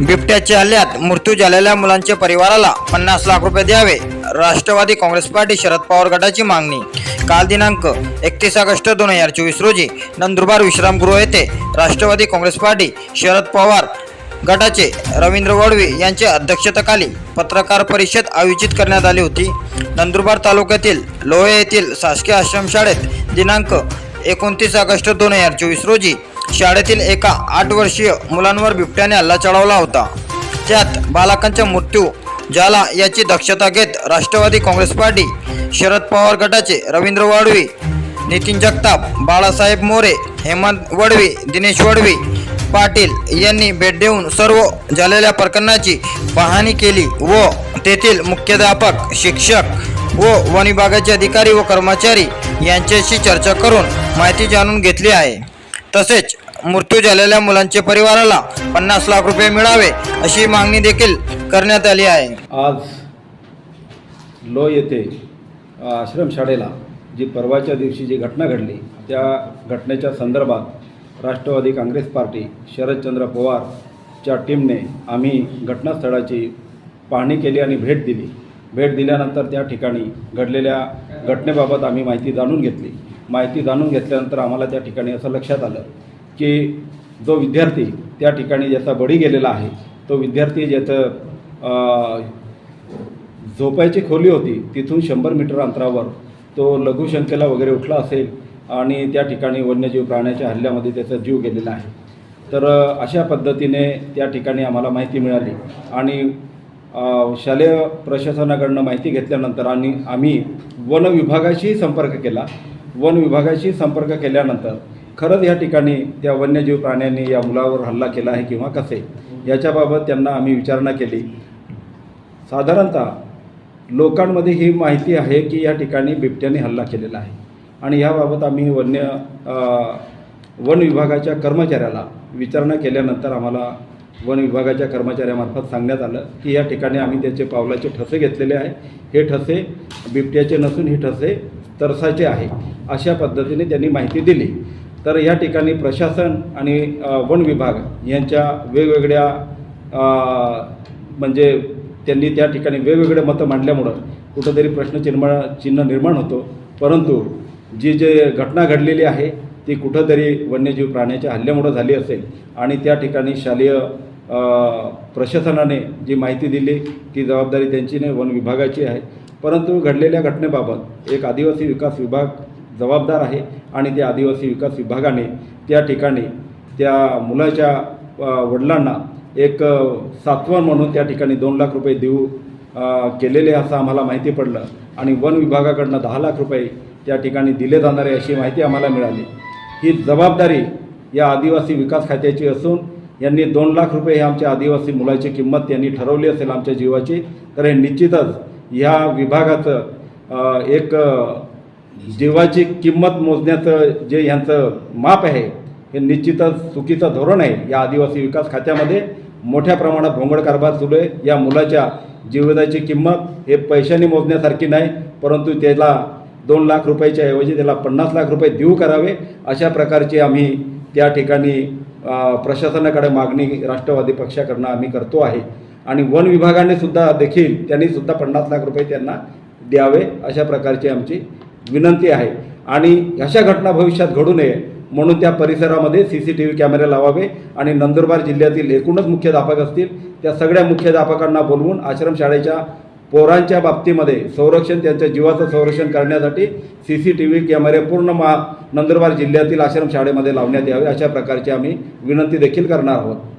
बिबट्याच्या हल्ल्यात मृत्यू झालेल्या मुलांच्या परिवाराला पन्नास लाख रुपये द्यावे. राष्ट्रवादी काँग्रेस पार्टी शरद पवार गटाची मागणी. काल दिनांक एकतीस ऑगस्ट दोन हजार चोवीस रोजी नंदुरबार विश्रामगृह येथे राष्ट्रवादी काँग्रेस पार्टी शरद पवार गटाचे रवींद्र वडवे यांच्या अध्यक्षतेखाली पत्रकार परिषद आयोजित करण्यात आली होती. नंदुरबार तालुक्यातील लोहे येथील शासकीय आश्रमशाळेत दिनांक एकोणतीस ऑगस्ट दोन हजार चोवीस रोजी शाळेतील एका आठ वर्षीय मुलांवर बिबट्याने हल्ला चढवला होता. त्यात बालकांचा मृत्यू झाला याची दक्षता घेत राष्ट्रवादी काँग्रेस पार्टी शरद पवार गटाचे रवींद्र वाडवी नितीन जगताप बाळासाहेब मोरे हेमंत वडवी दिनेश वडवी पाटील यांनी भेट देऊन सर्व झालेल्या प्रकरणाची पाहणी केली व तेथील मुख्याध्यापक शिक्षक व वन विभागाचे अधिकारी व कर्मचारी यांच्याशी चर्चा करून माहिती जाणून घेतली आहे. तसेच मृत्यू झालेल्या मुलांचे परिवाराला पन्नास लाख रुपये मिळावे अशी मागणी देखील करण्यात आली आहे. आज लो येथे आश्रमशाळेला जी परवाच्या दिवशी जी घटना घडली त्या घटनेच्या संदर्भात राष्ट्रवादी काँग्रेस पार्टी शरदचंद्र पवारच्या टीमने आम्ही घटनास्थळाची पाहणी केली आणि भेट दिली. भेट दिल्यानंतर त्या ठिकाणी घडलेल्या घटनेबाबत आम्ही माहिती जाणून घेतली. माहिती जाणून घेतल्यानंतर आम्हाला त्या ठिकाणी असं लक्षात आलं की जो विद्यार्थी त्या ठिकाणी ज्याचा बळी गेलेला आहे तो विद्यार्थी ज्याचं झोपायची खोली होती तिथून शंभर मीटर अंतरावर तो लघुशंकेला वगैरे उठला असेल आणि त्या ठिकाणी वन्यजीव प्राण्याच्या हल्ल्यामध्ये त्याचा जीव गेलेला आहे. तर अशा पद्धतीने त्या ठिकाणी आम्हाला माहिती मिळाली आणि शालेय प्रशासनाकडनं माहिती घेतल्यानंतर आणि आम्ही वन विभागाशीही संपर्क केला वन विभागाशी संपर्क केल्यानंतर खरंच या ठिकाणी त्या वन्यजीव प्राण्यांनी या मुलावर हल्ला केला आहे किंवा कसे याच्याबाबत त्यांना आम्ही विचारणा केली. साधारणतः लोकांमध्ये ही माहिती आहे की या ठिकाणी बिबट्याने हल्ला केलेला आहे. आणि याबाबत आम्ही वन्य वन विभागाच्या कर्मचाऱ्याला विचारणा केल्यानंतर आम्हाला वन विभागाच्या कर्मचाऱ्यामार्फत सांगण्यात आलं की या ठिकाणी आम्ही त्याचे पावलाचे ठसे घेतलेले आहे. हे ठसे बिबट्याचे नसून हे ठसे तरसाचे आहे. अशा पद्धतीने त्यांनी माहिती दिली. तर या ठिकाणी प्रशासन आणि वन विभाग यांच्या वेगवेगळ्या म्हणजे त्यांनी त्या ठिकाणी वेगवेगळे मतं मांडल्यामुळं कुठंतरी प्रश्नचिन्ह चिन्ह निर्माण होतो. परंतु जी जे घटना घडलेली आहे ती कुठंतरी वन्यजीव प्राण्याच्या हल्ल्यामुळं झाली असेल. आणि त्या ठिकाणी शालेय प्रशासनाने जी माहिती दिली ती जबाबदारी त्यांची नाही वन विभागाची आहे. परंतु घडलेल्या घटनेबाबत एक आदिवासी विकास विभाग जबाबदार आहे आणि त्या आदिवासी विकास विभागाने त्या ठिकाणी त्या मुलाच्या वडिलांना एक सातवण म्हणून त्या ठिकाणी दोन लाख रुपये देऊ केलेले असं आम्हाला माहिती पडलं आणि वन विभागाकडनं दहा लाख रुपये त्या ठिकाणी दिले जाणार आहे अशी माहिती आम्हाला मिळाली. ही जबाबदारी या आदिवासी विकास खात्याची असून यांनी दोन लाख रुपये हे आमच्या आदिवासी मुलाची किंमत त्यांनी ठरवली असेल आमच्या जीवाची तर हे निश्चितच ह्या विभागाचं एक जीवाची किंमत मोजण्याचं जे ह्यांचं माप आहे हे निश्चितच चुकीचं धोरण आहे. या आदिवासी विकास खात्यामध्ये मोठ्या प्रमाणात भोंगड कारभार सुरू आहे. या मुलाच्या जीवनाची किंमत हे पैशाने मोजण्यासारखी नाही परंतु त्याला दोन लाख रुपयाच्या ऐवजी त्याला पन्नास लाख रुपये देऊ करावे अशा प्रकारची आम्ही त्या ठिकाणी प्रशासनाकडे मागणी राष्ट्रवादी पक्षाकडनं आम्ही करतो आहे. आणि वन विभागाने सुद्धा देखील त्यांनी सुद्धा पन्नास लाख रुपये त्यांना द्यावे अशा प्रकारची आमची विनंती आहे. आणि अशा घटना भविष्यात घडू नये म्हणून त्या परिसरामध्ये सी सी टी व्ही कॅमेरे लावावे आणि नंदुरबार जिल्ह्यातील एकूणच मुख्याध्यापक असतील त्या सगळ्या मुख्याध्यापकांना बोलवून आश्रमशाळेच्या पोरांच्या बाबतीमध्ये संरक्षण त्यांच्या जीवाचं संरक्षण करण्यासाठी सी सी टी व्ही कॅमेरे पूर्ण मा नंदुरबार जिल्ह्यातील आश्रमशाळेमध्ये लावण्यात यावे अशा प्रकारची आम्ही विनंती देखील करणार आहोत.